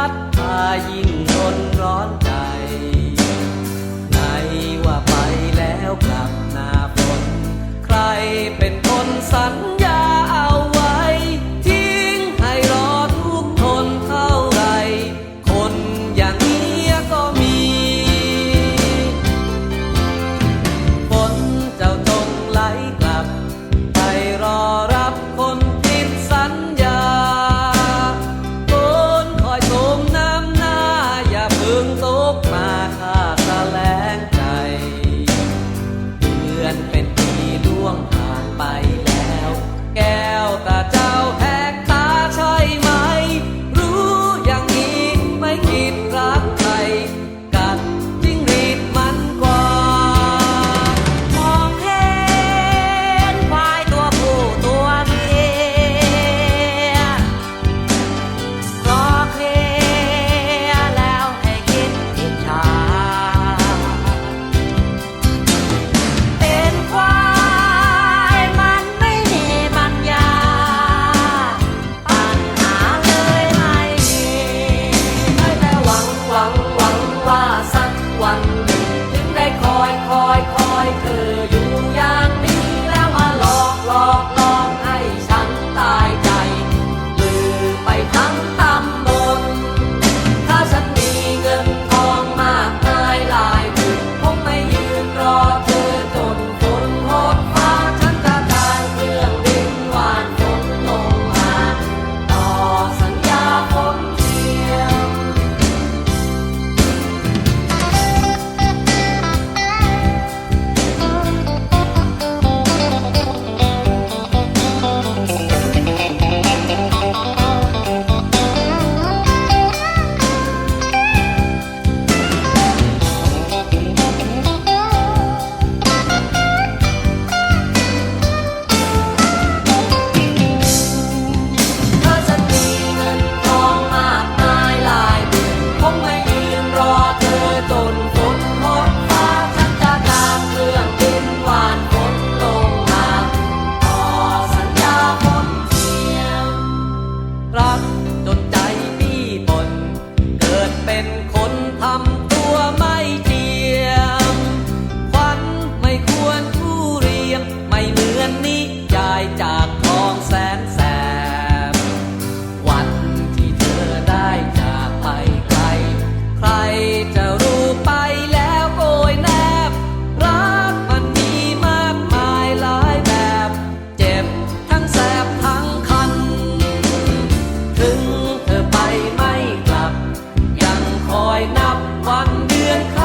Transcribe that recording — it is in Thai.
พัดพายิ่งทนร้อนใจ ในว่าไปแล้วกลับหน้าฝน ใครเป็น กมาค่ะ นับวันเดือน